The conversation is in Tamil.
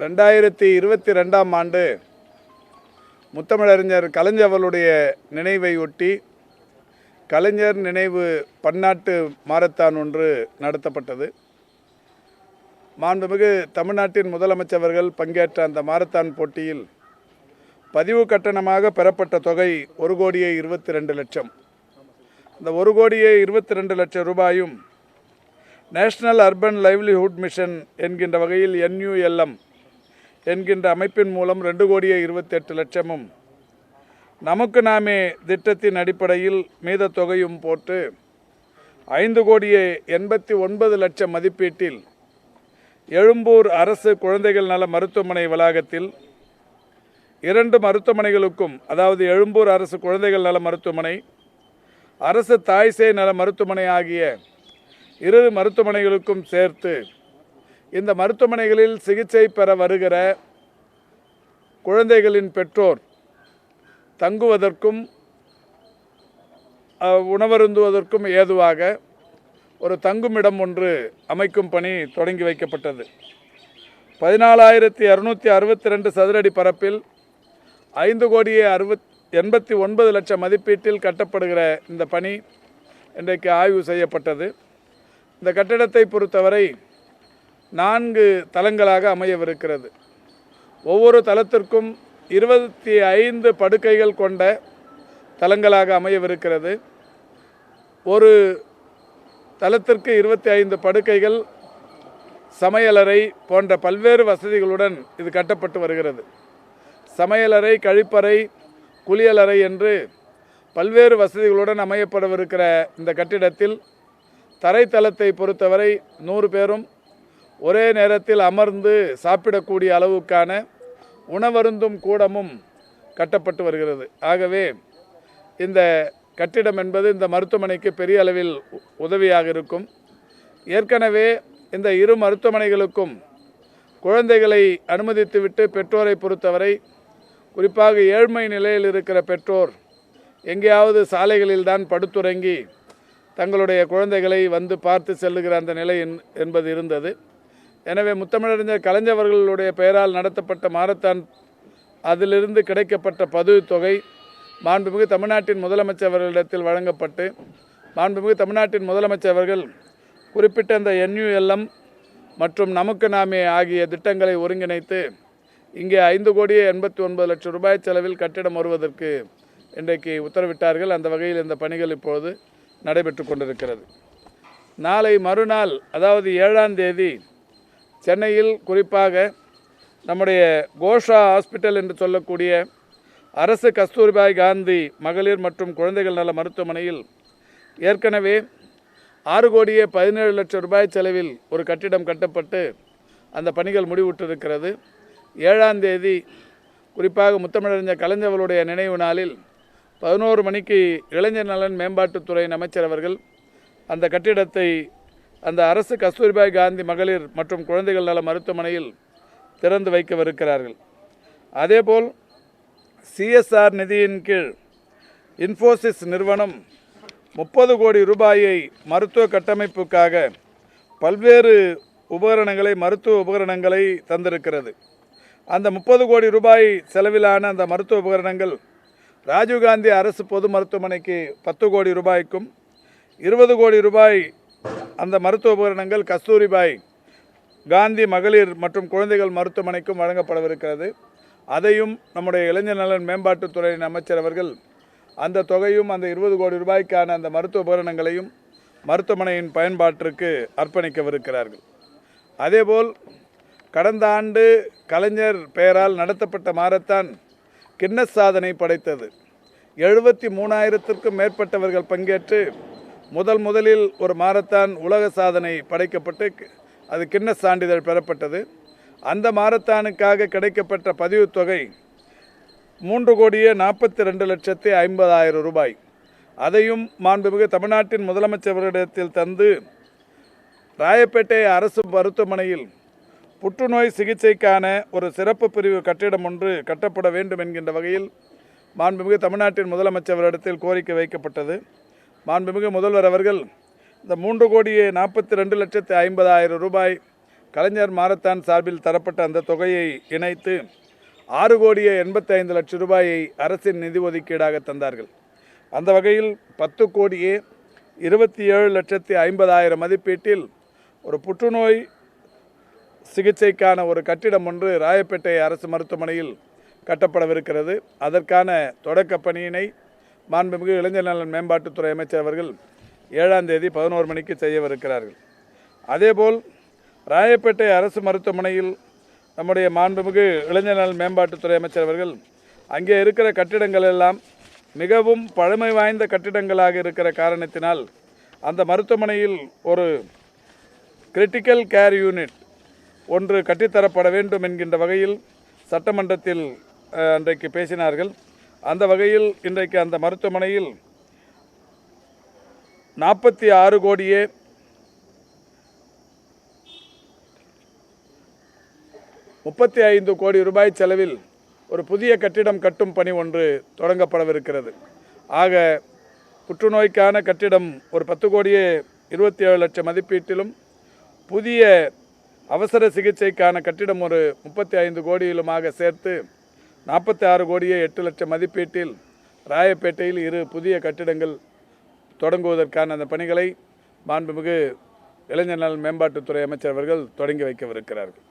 ரெண்டாயிரத்தி இருபத்தி ரெண்டாம் ஆண்டு முத்தமிழறிஞர் கலைஞர் நினைவை ஒட்டி கலைஞர் நினைவு பன்னாட்டு மாரத்தான் ஒன்று நடத்தப்பட்டது. மாண்புமிகு தமிழ்நாட்டின் முதலமைச்சர்கள் பங்கேற்ற அந்த மாரத்தான் போட்டியில் பதிவு கட்டணமாக பெறப்பட்ட தொகை ஒரு கோடியே இருபத்தி ரெண்டு லட்சம். இந்த ஒரு கோடியே இருபத்தி ரெண்டு லட்சம் ரூபாயும் நேஷ்னல் அர்பன் லைவ்லிஹுட் மிஷன் என்கின்ற வகையில் என்யூஎல்எம் என்கின்ற அமைப்பின் மூலம் ரெண்டு கோடியே இருபத்தெட்டு லட்சமும் நமக்கு நாமே திட்டத்தின் அடிப்படையில் மீத தொகையும் போட்டு ஐந்து கோடியே எண்பத்தி ஒன்பது லட்சம் மதிப்பீட்டில் எழும்பூர் அரசு குழந்தைகள் நல மருத்துவமனை வளாகத்தில் இரண்டு மருத்துவமனைகளுக்கும் அதாவது எழும்பூர் அரசு குழந்தைகள் நல மருத்துவமனை அரசு தாய்சே நல மருத்துவமனை ஆகிய இரு மருத்துவமனைகளுக்கும் சேர்த்து இந்த மருத்துவமனைகளில் சிகிச்சை பெற வருகிற குழந்தைகளின் பெற்றோர் தங்குவதற்கும் உணவருந்துவதற்கும் ஏதுவாக ஒரு தங்குமிடம் ஒன்று அமைக்கும் பணி தொடங்கி வைக்கப்பட்டது. பதினாலாயிரத்தி இரநூத்தி அறுபத்தி ரெண்டு சதுரடி பரப்பில் ஐந்து கோடியே அறுபத் எண்பத்தி ஒன்பது லட்சம் மதிப்பீட்டில் கட்டப்படுகிற இந்த பணி இன்றைக்கு ஆய்வு செய்யப்பட்டது. இந்த கட்டிடத்தை பொறுத்தவரை நான்கு தளங்களாக அமையவிருக்கிறது. ஒவ்வொரு தளத்திற்கும் இருபத்தி ஐந்து படுக்கைகள் கொண்ட தளங்களாக அமையவிருக்கிறது. ஒரு தளத்திற்கு இருபத்தி ஐந்து படுக்கைகள் சமையலறை போன்ற பல்வேறு வசதிகளுடன் இது கட்டப்பட்டு வருகிறது. சமையலறை கழிப்பறை குளியலறை என்று பல்வேறு வசதிகளுடன் அமையப்படவிருக்கிற இந்த கட்டிடத்தில் தரைத்தளத்தை பொறுத்தவரை நூறு பேரும் ஒரே நேரத்தில் அமர்ந்து சாப்பிடக்கூடிய அளவுக்கான உணவருந்தும் கூடமும் கட்டப்பட்டு வருகிறது. ஆகவே இந்த கட்டிடம் என்பது இந்த மருத்துவமனைக்கு பெரிய அளவில் உ- உதவியாக இருக்கும். ஏற்கனவே இந்த இரு மருத்துவமனைகளுக்கும் குழந்தைகளை அனுமதித்துவிட்டு பெற்றோரை பொறுத்தவரை குறிப்பாக ஏழ்மை நிலையில் இருக்கிற பெற்றோர் எங்கேயாவது சாலைகளில் தான் படுத்துறங்கி தங்களுடைய குழந்தைகளை வந்து பார்த்து செல்லுகிற அந்த நிலை என்- என்பது இருந்தது. எனவே முத்தமிழறிஞர் கலைஞர்களுடைய பெயரால் நடத்தப்பட்ட மாரத்தான் அதிலிருந்து கிடைக்கப்பட்ட பதவி தொகை மாண்புமிகு தமிழ்நாட்டின் முதலமைச்சர் அவர்களிடத்தில் வழங்கப்பட்டு மாண்புமிகு தமிழ்நாட்டின் முதலமைச்சர் அவர்கள் குறிப்பிட்ட அந்த என்யூஎல்எம் மற்றும் நமக்கு நாமே ஆகிய திட்டங்களை ஒருங்கிணைத்து இங்கே ஐந்து கோடியே எண்பத்தி ஒன்பது லட்சம் ரூபாய் செலவில் கட்டிடம் வருவதற்கு இன்றைக்கு உத்தரவிட்டார்கள். அந்த வகையில் இந்த பணிகள் இப்பொழுது நடைபெற்று கொண்டிருக்கிறது. நாளை மறுநாள் அதாவது ஏழாம் தேதி சென்னையில் குறிப்பாக நம்முடைய கோஷா ஹாஸ்பிட்டல் என்று சொல்லக்கூடிய அரசு கஸ்தூரிபாய் காந்தி மகளிர் மற்றும் குழந்தைகள் நல மருத்துவமனையில் ஏற்கனவே ஆறு கோடியே பதினேழு லட்சம் ரூபாய் செலவில் ஒரு கட்டிடம் கட்டப்பட்டு அந்த பணிகள் முடிவுற்றிருக்கிறது. ஏழாம் தேதி குறிப்பாக முத்தமிழறிஞர் கலைஞர்களுடைய நினைவு நாளில் பதினோரு மணிக்கு இளைஞர் நலன் மேம்பாட்டுத்துறையின் அமைச்சர் அவர்கள் அந்த கட்டிடத்தை அந்த அரசு கஸ்தூரிபாய் காந்தி மகளிர் மற்றும் குழந்தைகள் நல மருத்துவமனையில் திறந்து வைக்கவிருக்கிறார்கள். அதேபோல் சிஎஸ்ஆர் நிதியின் கீழ் இன்ஃபோசிஸ் நிறுவனம் முப்பது கோடி ரூபாயை மருத்துவ கட்டமைப்புக்காக பல்வேறு உபகரணங்களை மருத்துவ உபகரணங்களை தந்திருக்கிறது. அந்த முப்பது கோடி ரூபாய் செலவிலான அந்த மருத்துவ உபகரணங்கள் ராஜீவ்காந்தி அரசு பொது மருத்துவமனைக்கு பத்து கோடி ரூபாய்க்கும் இருபது கோடி ரூபாய் அந்த மருத்துவ உபகரணங்கள் கஸ்தூரிபாய் காந்தி மகளிர் மற்றும் குழந்தைகள் மருத்துவமனைக்கும் வழங்கப்படவிருக்கிறது. அதையும் நம்முடைய இளைஞர் நலன் மேம்பாட்டுத்துறையின் அமைச்சர் அவர்கள் அந்த தொகையும் அந்த இருபது கோடி ரூபாய்க்கான அந்த மருத்துவ உபகரணங்களையும் மருத்துவமனையின் பயன்பாட்டிற்கு அர்ப்பணிக்கவிருக்கிறார்கள். அதேபோல் கடந்த ஆண்டு கலைஞர் பெயரால் நடத்தப்பட்ட மாரத்தான் கின்னஸ் சாதனை படைத்தது. எழுபத்தி மூணாயிரத்திற்கும் மேற்பட்டவர்கள் பங்கேற்று முதல் முதலில் ஒரு மாரத்தான் உலக சாதனை படைக்கப்பட்டு அது கின்னஸ் சான்றிதழ் பெறப்பட்டது. அந்த மாரத்தானுக்காக கிடைக்கப்பட்ட பதிவு தொகை மூன்று கோடியே நாற்பத்தி ரெண்டு லட்சத்தி ஐம்பதாயிரம் ரூபாய். அதையும் மாண்புமிகு தமிழ்நாட்டின் முதலமைச்சர்களிடத்தில் தந்து ராயப்பேட்டை அரசு மருத்துவமனையில் புற்றுநோய் சிகிச்சைக்கான ஒரு சிறப்பு பிரிவு கட்டிடம் ஒன்று கட்டப்பட வேண்டும் என்கின்ற வகையில் மாண்புமிகு தமிழ்நாட்டின் முதலமைச்சரிடத்தில் கோரிக்கை வைக்கப்பட்டது. மாண்புமிகு முதல்வர் அவர்கள் இந்த மூன்று கோடியே நாற்பத்தி ரெண்டு லட்சத்து ஐம்பதாயிரம் ரூபாய் கலைஞர் மாரத்தான் சார்பில் தரப்பட்ட அந்த தொகையை இணைத்து ஆறு கோடியே எண்பத்தி ஐந்து லட்சம் ரூபாயை அரசின் நிதி ஒதுக்கீடாக தந்தார்கள். அந்த வகையில் பத்து கோடியே இருபத்தி ஏழு லட்சத்தி ஐம்பதாயிரம் மதிப்பீட்டில் ஒரு புற்றுநோய் சிகிச்சைக்கான ஒரு கட்டிடம் ஒன்று ராயப்பேட்டை அரசு மருத்துவமனையில் கட்டப்படவிருக்கிறது. அதற்கான தொடக்க பணியினை மாண்புமிகு இளைஞர் நலன் மேம்பாட்டுத்துறை அமைச்சர் அவர்கள் ஏழாம் தேதி பதினோரு மணிக்கு செய்யவிருக்கிறார்கள். அதேபோல் ராயப்பேட்டை அரசு மருத்துவமனையில் நம்முடைய மாண்புமிகு இளைஞர் நலன் மேம்பாட்டுத்துறை அமைச்சர் அவர்கள் அங்கே இருக்கிற கட்டிடங்கள் எல்லாம் மிகவும் பழமை வாய்ந்த கட்டிடங்களாக இருக்கிற காரணத்தினால் அந்த மருத்துவமனையில் ஒரு கிரிட்டிக்கல் கேர் யூனிட் ஒன்று கட்டித்தரப்பட வேண்டும் என்கின்ற வகையில் சட்டமன்றத்தில் அன்றைக்கு பேசினார்கள். அந்த வகையில் இன்றைக்கு அந்த மருத்துவமனையில் நாற்பத்தி ஆறு கோடியே முப்பத்தி ஐந்து கோடி ரூபாய் செலவில் ஒரு புதிய கட்டிடம் கட்டும் பணி ஒன்று தொடங்கப்படவிருக்கிறது. ஆக புற்றுநோய்க்கான கட்டிடம் ஒரு பத்து கோடியே இருபத்தி ஏழு லட்சம் மதிப்பீட்டிலும் புதிய அவசர சிகிச்சைக்கான கட்டிடம் ஒரு முப்பத்தி ஐந்து கோடியிலுமாக சேர்த்து நாற்பத்தி ஆறு கோடியே எட்டு லட்சம் மதிப்பீட்டில் ராயப்பேட்டையில் இரு புதிய கட்டிடங்கள் தொடங்குவதற்கான அந்த பணிகளை மாண்புமிகு இளைஞர் நலன் மேம்பாட்டுத்துறை அமைச்சர் அவர்கள் தொடங்கி வைக்கவிருக்கிறார்கள்.